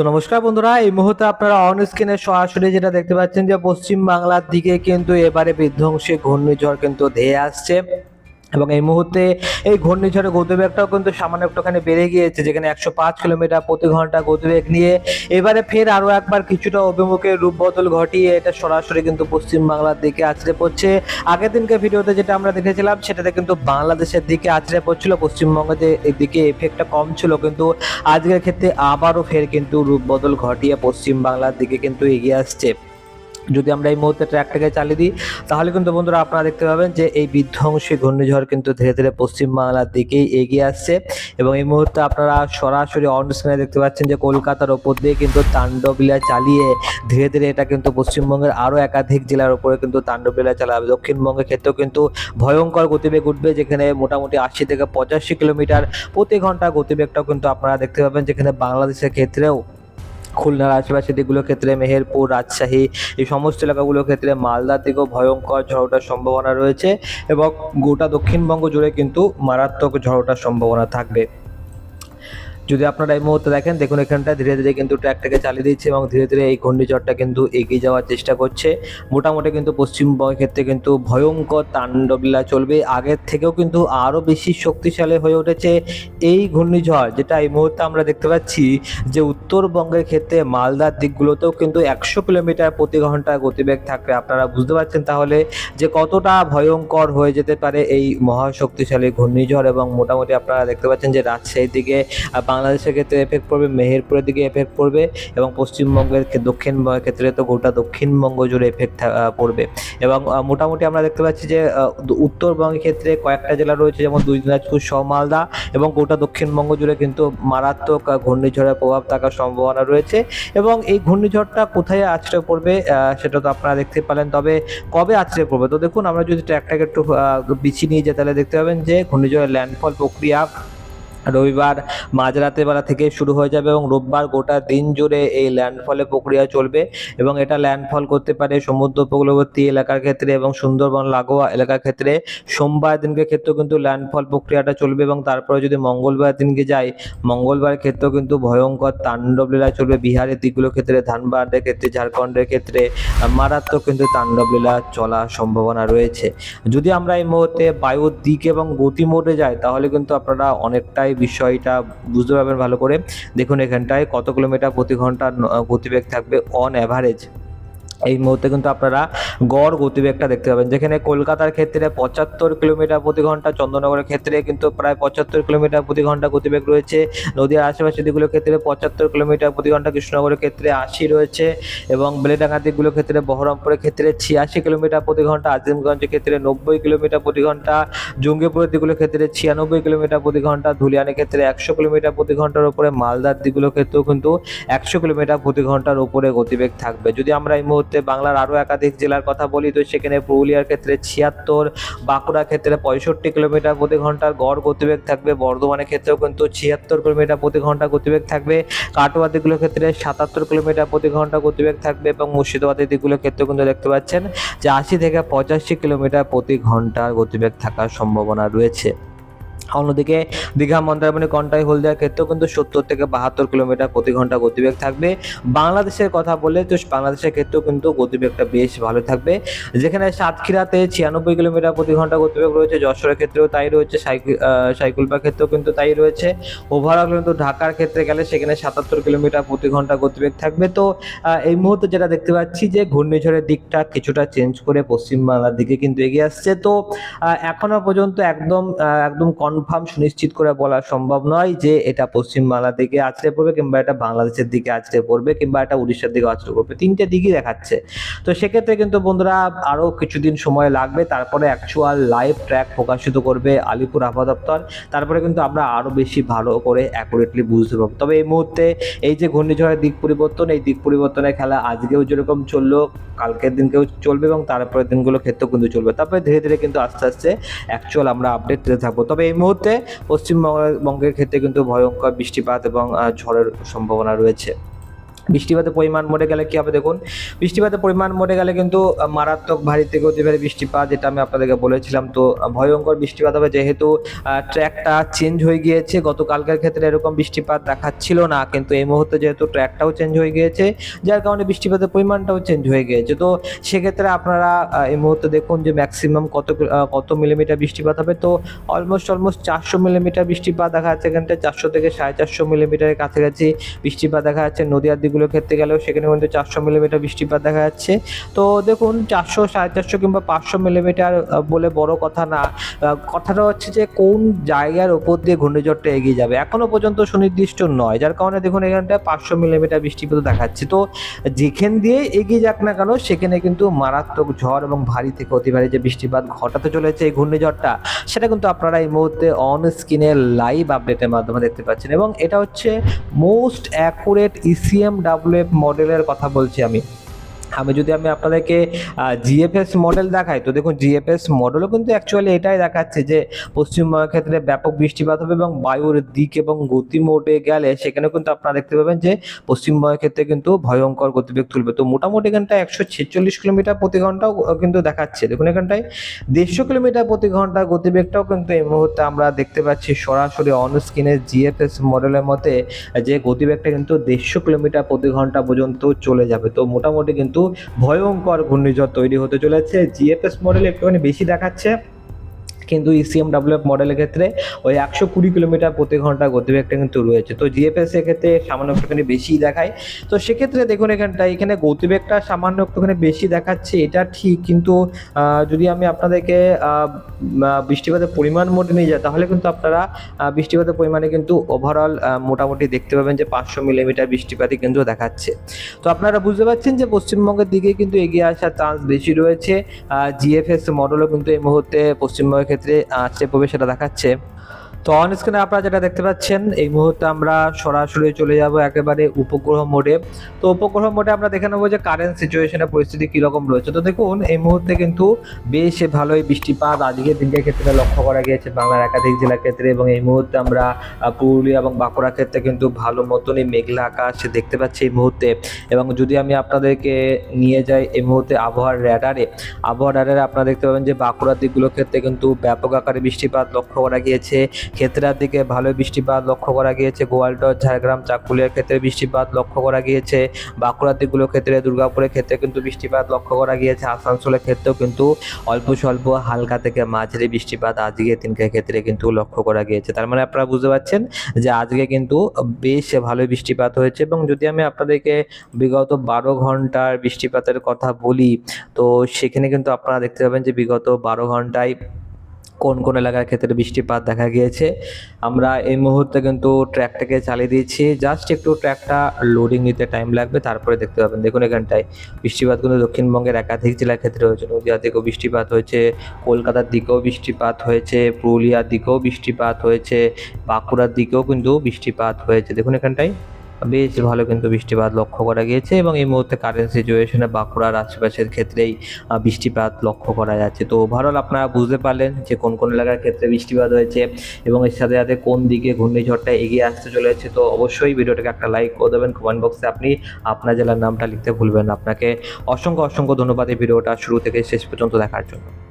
তো নমস্কার বন্ধুরা, এই মুহূর্তে আপনারা অন স্ক্রিনে সরাসরি যেটা দেখতে পাচ্ছেন যে পশ্চিম বাংলার দিকে কিন্তু এবারে বিধ্বংসী ঘূর্ণিঝড় কিন্তু ধেয়ে আসছে। এবং এই মুহূর্তে এই ঘূর্ণিঝড়ে গতিবেগটাও কিন্তু সামান্য একটুখানি বেড়ে গিয়েছে, যেখানে একশো পাঁচ কিলোমিটার প্রতি ঘণ্টা গতিবেগ নিয়ে। এবারে ফের আরও একবার কিছুটা অভিমুখে রূপ বদল ঘটিয়ে এটা সরাসরি কিন্তু পশ্চিম বাংলার দিকে আছড়ে পড়ছে। আগের দিনকে ভিডিওতে যেটা আমরা দেখেছিলাম, সেটাতে কিন্তু বাংলাদেশের দিকে আছড়ে পড়ছিল, পশ্চিমবঙ্গে যে এদিকে এফেক্টটা কম ছিল, কিন্তু আজকের ক্ষেত্রে আবারও ফের কিন্তু রূপ বদল ঘটিয়ে পশ্চিম বাংলার দিকে কিন্তু এগিয়ে আসছে। যদি আমরা এই মুহূর্তে ট্র্যাকটাকে চালিয়ে দিই, তাহলে কিন্তু বন্ধুরা আপনারা দেখতে পাবেন যে এই বিধ্বংসী ঘূর্ণিঝড় কিন্তু ধীরে ধীরে পশ্চিম বাংলার দিকেই এগিয়ে আসছে। এবং এই মুহূর্তে আপনারা সরাসরি অন স্ক্রিনে দেখতে পাচ্ছেন যে কলকাতার ওপর দিয়ে কিন্তু তাণ্ডবলীলা চালিয়ে ধীরে ধীরে এটা কিন্তু পশ্চিমবঙ্গের আরও একাধিক জেলার উপরে কিন্তু তাণ্ডবলীলা চালাবে। দক্ষিণবঙ্গের ক্ষেত্রেও কিন্তু ভয়ঙ্কর গতিবেগ উঠবে, যেখানে মোটামুটি আশি থেকে পঁচাশি কিলোমিটার প্রতি ঘণ্টা গতিবেগটাও কিন্তু আপনারা দেখতে পাবেন, যেখানে বাংলাদেশের ক্ষেত্রেও খুলনার আশেপাশে দিকগুলোর ক্ষেত্রে মেহেরপুর, রাজশাহী, এই সমস্ত এলাকাগুলোর ক্ষেত্রে মালদা থেকেও ভয়ঙ্কর ঝড়টার সম্ভাবনা রয়েছে এবং গোটা দক্ষিণবঙ্গ জুড়ে কিন্তু মারাত্মক ঝড়টার সম্ভাবনা থাকবে। যদি আপনারা এই মুহূর্তে দেখেন, দেখুন এখানটা ধীরে ধীরে কিন্তু ট্র্যাকটাকে চালিয়ে দিচ্ছে এবং ধীরে ধীরে এই ঘূর্ণিঝড়টা কিন্তু এগিয়ে যাওয়ার চেষ্টা করছে। মোটামুটি কিন্তু পশ্চিমবঙ্গের ক্ষেত্রে কিন্তু ভয়ঙ্কর তাণ্ডবলীলা চলবে। আগের থেকেও কিন্তু আরও বেশি শক্তিশালী হয়ে উঠেছে এই ঘূর্ণিঝড়, যেটা এই মুহূর্তে আমরা দেখতে পাচ্ছি যে উত্তরবঙ্গের ক্ষেত্রে মালদার দিকগুলোতেও কিন্তু একশো কিলোমিটার প্রতি ঘণ্টা গতিবেগ থাকবে আপনারা বুঝতে পারছেন তাহলে যে কতটা ভয়ঙ্কর হয়ে যেতে পারে এই মহাশক্তিশালী ঘূর্ণিঝড় এবং মোটামুটি আপনারা দেখতে পাচ্ছেন যে রাজশাহীর দিকে বাংলাদেশের ক্ষেত্রে এফেক্ট পড়বে, মেহেরপুরের দিকে এফেক্ট পড়বে এবং পশ্চিমবঙ্গের ক্ষে- দক্ষিণবঙ্গের ক্ষেত্রে তো গোটা দক্ষিণবঙ্গ জুড়ে এফেক্ট পড়বে। এবং মোটামুটি আমরা দেখতে পাচ্ছি যে উত্তরবঙ্গের ক্ষেত্রে কয়েকটা জেলা রয়েছে, যেমন দুই দিনাজপুর, সহ মালদা এবং গোটা দক্ষিণবঙ্গ জুড়ে কিন্তু মারাত্মক ঘূর্ণিঝড়ের প্রভাব থাকার সম্ভাবনা রয়েছে। এবং এই ঘূর্ণিঝড়টা কোথায় আছড়ে পড়বে সেটা তো আপনারা দেখতে পেলেন। তবে কবে আছড়ে পড়বে? তো দেখুন, আমরা যদি ট্র্যাকটাকে একটু পিছিয়ে নিয়ে যাই, তাহলে দেখতে পাবেন যে, ঘূর্ণিঝড়ের ল্যান্ডফল প্রক্রিয়া রবিবার মাঝরাতে বেলা থেকে শুরু হয়ে যাবে এবং রোববার গোটা দিন জুড়ে এই ল্যান্ডফলের প্রক্রিয়া চলবে এবং এটা ল্যান্ডফল করতে পারে সমুদ্র উপকূলবর্তী এলাকার ক্ষেত্রে এবং সুন্দরবন, লাগোয়া এলাকার ক্ষেত্রে। সোমবার দিনকে ক্ষেত্রেও কিন্তু ল্যান্ডফল প্রক্রিয়াটা চলবে এবং তারপরে যদি মঙ্গলবার দিনকে যাই মঙ্গলবার ক্ষেত্রেও কিন্তু ভয়ঙ্কর তাণ্ডবলীলা চলবে। বিহারের দিকগুলোর ক্ষেত্রে, ধানবাদের ক্ষেত্রে, ঝাড়খণ্ডের ক্ষেত্রে, মারাত্মক কিন্তু তাণ্ডবলীলা চলার সম্ভাবনা রয়েছে। যদি আমরা এই মুহূর্তে বায়ুর দিক এবং গতি মোডে যাই, তাহলে কিন্তু আপনারা অনেকটাই বিষয়টা বুঝতে পারবেন ভালো করে। দেখুন এখানটায় কত কিলোমিটার প্রতি ঘণ্টা গতিবেগ থাকবে অন অ্যাভারেজ এই মুহূর্তে কিন্তু আপনারা গড় গতিবেগটা দেখতে পাবেন। যেখানে কলকাতার ক্ষেত্রে পঁচাত্তর কিলোমিটার প্রতি ঘণ্টা, চন্দননগরের ক্ষেত্রে কিন্তু প্রায় পঁচাত্তর কিলোমিটার প্রতি ঘণ্টা গতিবেগ রয়েছে। নদীর আশেপাশে দিকগুলোর ক্ষেত্রে পঁচাত্তর কিলোমিটার প্রতি ঘণ্টা, কৃষ্ণনগরের ক্ষেত্রে আশি রয়েছে এবং বেলেডাঙ্গার দিকগুলোর ক্ষেত্রে বহরমপুরের ক্ষেত্রে ছিয়াশি কিলোমিটার প্রতি ঘণ্টা, আজিমগঞ্জের ক্ষেত্রে নব্বই কিলোমিটার প্রতি ঘণ্টা, জঙ্গিপুরের দিকগুলোর ক্ষেত্রে ছিয়ানব্বই কিলোমিটার প্রতি ঘণ্টা, ধুলিয়ানের ক্ষেত্রে একশো কিলোমিটার প্রতি ঘণ্টার উপরে, মালদার দিকগুলোর ক্ষেত্রেও কিন্তু একশো কিলোমিটার প্রতি ঘণ্টার উপরে গতিবেগ থাকবে। যদি আমরা এই মুহূর্তে বাংলার আরও একাধিক জেলার কথা বলি, তো সেখানে পুরুলিয়ার ক্ষেত্রে ছিয়াত্তর বাঁকুড়া ক্ষেত্রে পঁয়ষট্টি কিলোমিটার প্রতি ঘণ্টার গড় গতিবেগ থাকবে, বর্ধমানের ক্ষেত্রেও কিন্তু ছিয়াত্তর কিলোমিটার প্রতি ঘণ্টা গতিবেগ থাকবে কাটোয়া দিকগুলোর ক্ষেত্রে সাতাত্তর কিলোমিটার প্রতি ঘণ্টা গতিবেগ থাকবে এবং মুর্শিদাবাদের দিকগুলোর ক্ষেত্রেও কিন্তু দেখতে পাচ্ছেন যে আশি থেকে পঁচাশি কিলোমিটার প্রতি ঘণ্টার গতিবেগ থাকার সম্ভাবনা রয়েছে। অন্যদিকে দীঘা মন্দারমণি কন্টাই হলদিয়ার ক্ষেত্রেও কিন্তু সত্তর থেকে বাহাত্তর কিলোমিটার প্রতি ঘণ্টা গতিবেগ থাকবে। বাংলাদেশের কথা বলে তো বাংলাদেশের ক্ষেত্রেও কিন্তু গতিবেগটা বেশ ভালো থাকবে। যেখানে সাতক্ষীরাতে ছিয়ানব্বই কিলোমিটার প্রতি ঘণ্টা গতিবেগ রয়েছে, যশোরের ক্ষেত্রেও তাই রয়েছে সাইকেল সাইকুলপার ক্ষেত্রেও কিন্তু তাই রয়েছে। ওভারঅল কিন্তু ঢাকার ক্ষেত্রে গেলে সেখানে সাতাত্তর কিলোমিটার প্রতি ঘণ্টা গতিবেগ থাকবে। তো এই মুহূর্তে যেটা দেখতে পাচ্ছি যে ঘূর্ণিঝড়ের দিকটা কিছুটা চেঞ্জ করে পশ্চিমবাংলার দিকে কিন্তু এগিয়ে আসছে। তো এখনও পর্যন্ত একদম একদম একদম কনফার্ম সুনিশ্চিত করে বলা সম্ভব নয় যে এটা পশ্চিমবাংলার দিকে আছড়ে পড়বে কিংবা এটা বাংলাদেশের দিকে আছড়ে পড়বে কিংবা এটা উড়িষ্যার দিকে আছড়ে পড়বে। তিনটে দিকই দেখাচ্ছে। তো সেক্ষেত্রে কিন্তু বন্ধুরা আরও কিছুদিন সময় লাগবে, তারপরে অ্যাকচুয়াল লাইভ ট্র্যাক প্রকাশিত করবে আলিপুর আবহাওয়া দপ্তর। তারপরে কিন্তু আমরা আরও বেশি ভালো করে অ্যাকুরেটলি বুঝতে পারব। তবে এই মুহূর্তে এই যে ঘূর্ণিঝড়ের দিক পরিবর্তন, এই দিক পরিবর্তনের খেলা আজকেও যেরকম চলল, কালকের দিনকেও চলবে এবং তারপরের দিনগুলো ক্ষেত্রেও কিন্তু চলবে। তারপরে ধীরে ধীরে কিন্তু আস্তে আস্তে অ্যাকচুয়াল আমরা আপডেট দিতে থাকব। তবে এই মুহূর্তে পশ্চিমবঙ্গের বঙ্গের ক্ষেত্রে কিন্তু ভয়ঙ্কর বৃষ্টিপাত এবং ঝড়ের সম্ভাবনা রয়েছে। বৃষ্টিপাতের পরিমাণ মরে গেলে কি হবে দেখুন? বৃষ্টিপাতের পরিমাণ মরে গেলে কিন্তু মারাত্মক ভারী থেকে অতি ভারী বৃষ্টিপাত, যেটা আমি আপনাদেরকে বলেছিলাম। তো ভয়ঙ্কর বৃষ্টিপাত হবে, যেহেতু ট্র্যাকটা চেঞ্জ হয়ে গিয়েছে। গতকালকের ক্ষেত্রে এরকম বৃষ্টিপাত দেখাচ্ছিল না, কিন্তু এই মুহূর্তে যেহেতু ট্র্যাকটাও চেঞ্জ হয়ে গিয়েছে, যার কারণে বৃষ্টিপাতের পরিমাণটাও চেঞ্জ হয়ে গিয়েছে। তো, সেক্ষেত্রে আপনারা এই মুহূর্তে দেখুন যে ম্যাক্সিমাম কত কত মিলিমিটার বৃষ্টিপাত হবে। তো অলমোস্ট অলমোস্ট চারশো মিলিমিটার বৃষ্টিপাত দেখা যাচ্ছে এখানটায়। চারশো থেকে সাড়ে চারশো মিলিমিটারের কাছাকাছি বৃষ্টিপাত দেখা যাচ্ছে। নদীয়ার দিকগুলো ক্ষেত্রে গেলেও সেখানে কিন্তু চারশো মিলিমিটার বৃষ্টিপাত দেখা যাচ্ছে। তো দেখুন, চারশো, সাড়ে চারশো কিংবা পাঁচশো মিলিমিটার বলে বড় কথা না। কথাটা হচ্ছে যে কোন জায়গার ওপর দিয়ে ঘূর্ণিঝড়টা এগিয়ে যাবে? এখনও পর্যন্ত সুনির্দিষ্ট নয়। যার কারণে দেখুন এখানটায় পাঁচশো মিলিমিটার বৃষ্টিপাত দেখাচ্ছে। তো যেখান দিয়ে এগিয়ে যাক না কেন, সেখানে কিন্তু মারাত্মক ঝড় এবং ভারী থেকে অতি ভারী যে বৃষ্টিপাত ঘটাতে চলেছে এই ঘূর্ণিঝড়টা, সেটা কিন্তু আপনারা এই মুহূর্তে অন স্ক্রিনে লাইভ আপডেটের মাধ্যমে দেখতে পাচ্ছেন। এবং এটা হচ্ছে মোস্ট অ্যাকুরেট ইসিএম ডাব্লিউএফ মডেলের কথা বলছি আমি। আমি যদি আমি আপনাদেরকে জিএফএস মডেল দেখাই, তো দেখুন জিএফএস মডেলও কিন্তু অ্যাকচুয়ালি এটাই দেখাচ্ছে যে পশ্চিমবঙ্গের ক্ষেত্রে ব্যাপক বৃষ্টিপাত হবে এবং বায়ুর দিক এবং গতি মোডে গেলে সেখানে কিন্তু আপনারা দেখতে পাবেন যে পশ্চিমবঙ্গের ক্ষেত্রে কিন্তু ভয়ঙ্কর গতিবেগ তুলবে। তো মোটামুটি এখানটায় একশো ছেচল্লিশ কিলোমিটার প্রতি ঘন্টাও কিন্তু দেখাচ্ছে। দেখুন এখানটায় দেড়শো কিলোমিটার প্রতি ঘণ্টা গতিবেগটাও কিন্তু এই মুহূর্তে আমরা দেখতে পাচ্ছি সরাসরি অন স্ক্রিনে জিএফএস মডেলের মধ্যে, যে গতিবেগটা কিন্তু দেড়শো কিলোমিটার প্রতি ঘণ্টা পর্যন্ত চলে যাবে। তো মোটামুটি কিন্তু ভয়ঙ্কর ঘূর্ণিঝড় তৈরি হতে চলেছে। জিএফএস মডেল একটুখানি বেশি দেখাচ্ছে। কিন্তু ইসিএম ডাব্লিউএফ মডেলের ক্ষেত্রে ওই একশো কুড়ি কিলোমিটার প্রতি ঘণ্টা গতিবেগটা কিন্তু রয়েছে। তো জিএফএস এর ক্ষেত্রে সামান্য একটুখানি বেশি দেখায়। তো সেক্ষেত্রে দেখুন এখানটা এখানে গতিবেগটা সামান্য একটুখানি বেশি দেখাচ্ছে, এটা ঠিক। কিন্তু যদি আমি আপনাদেরকে বৃষ্টিপাতের পরিমাণ মোটে নিয়ে যাই, তাহলে কিন্তু আপনারা বৃষ্টিপাতের পরিমাণে কিন্তু ওভারঅল মোটামুটি দেখতে পাবেন যে পাঁচশো মিলিমিটার বৃষ্টিপাতই কিন্তু দেখাচ্ছে। তো আপনারা বুঝতে পারছেন যে পশ্চিমবঙ্গের দিকে কিন্তু এগিয়ে আসার চান্স বেশি রয়েছে। জিএফএস মডেলও কিন্তু এই মুহূর্তে পশ্চিমবঙ্গের ক্ষেত্রে প্রবেশ সেটা দেখাচ্ছে। তো অন স্ক্রিনে আপনারা যেটা দেখতে পাচ্ছেন, এই মুহূর্তে আমরা সরাসরি চলে যাব একেবারে উপগ্রহ মোডে তো উপগ্রহ মোডে আমরা দেখে নেব যে কারেন্ট সিচুয়েশনের পরিস্থিতি কীরকম রয়েছে। তো দেখুন, এই মুহূর্তে কিন্তু বেশ ভালোই বৃষ্টিপাত। আজকের দিনকের ক্ষেত্রে লক্ষ্য করা গিয়েছে বাংলার একাধিক জেলার ক্ষেত্রে এবং এই মুহূর্তে আমরা পুরুলিয়া এবং বাঁকুড়া ক্ষেত্রে কিন্তু ভালো মতনই মেঘলা আকাশ দেখতে পাচ্ছি এই মুহূর্তে। এবং যদি আমি আপনাদেরকে নিয়ে যাই এই মুহূর্তে আবহাওয়ার র্যাডারে আবহাওয়ার র্যাডারে আপনারা দেখতে পাবেন যে বাঁকুড়ার দিকগুলোর ক্ষেত্রে কিন্তু ব্যাপক আকারে বৃষ্টিপাত লক্ষ্য করা গিয়েছে। ক্ষেত্রার দিকে ভালো বৃষ্টিপাত লক্ষ্য করা গিয়েছে। গোয়ালটর ঝাড়গ্রাম চাকুলিয়ার ক্ষেত্রে বৃষ্টিপাত লক্ষ্য করা গিয়েছে। বাঁকুড়ার দিকগুলোর ক্ষেত্রে, দুর্গাপুরের ক্ষেত্রে কিন্তু বৃষ্টিপাত লক্ষ্য করা গিয়েছে। আসানসোলের ক্ষেত্রেও কিন্তু অল্প স্বল্প হালকা থেকে মাঝারি বৃষ্টিপাত আজকে তিনকের ক্ষেত্রে কিন্তু লক্ষ্য করা গিয়েছে। তার মানে আপনারা বুঝতে পারছেন যে আজকে কিন্তু বেশ ভালো বৃষ্টিপাত হয়েছে এবং যদি আমি আপনাদেরকে বিগত বারো ঘণ্টার বৃষ্টিপাতের কথা বলি, তো সেখানে কিন্তু আপনারা দেখতে পাবেন যে বিগত বারো ঘন্টায় কোন কোন এলাকার ক্ষেত্রে বৃষ্টিপাত দেখা গিয়েছে। আমরা এই মুহূর্তে কিন্তু ট্র্যাকটাকে চালিয়ে দিয়েছি। জাস্ট একটু ট্র্যাকটা লোডিং নিতে টাইম লাগবে, তারপরে দেখতে পাবেন। দেখুন এখানটায় বৃষ্টিপাত কিন্তু দক্ষিণবঙ্গের একাধিক জেলার ক্ষেত্রে হয়েছে। নদীয়ার দিকেও বৃষ্টিপাত হয়েছে, কলকাতার দিকেও বৃষ্টিপাত হয়েছে, পুরুলিয়ার দিকেও বৃষ্টিপাত হয়েছে, বাঁকুড়ার দিকেও কিন্তু বৃষ্টিপাত হয়েছে। দেখুন এখানটায়। বেশ ভালো কিন্তু বৃষ্টিপাত লক্ষ্য করা গিয়েছে এবং এই মুহূর্তে কারেন্ট সিচুয়েশনে বাঁকুড়ার আশেপাশের ক্ষেত্রেই বৃষ্টিপাত লক্ষ্য করা যাচ্ছে। তো ওভারঅল আপনারা বুঝতে পারলেন যে কোন কোন এলাকার ক্ষেত্রে বৃষ্টিপাত হয়েছে এবং এর সাথে সাথে কোন দিকে ঘূর্ণিঝড়টা এগিয়ে আসতে চলেছে। তো অবশ্যই ভিডিওটাকে একটা লাইক করে দেবেন। কমেন্ট বক্সে আপনি আপনার জেলার নামটা লিখতে ভুলবেন আপনাকে অসংখ্য অসংখ্য ধন্যবাদ এই ভিডিওটা শুরু থেকে শেষ পর্যন্ত দেখার জন্য।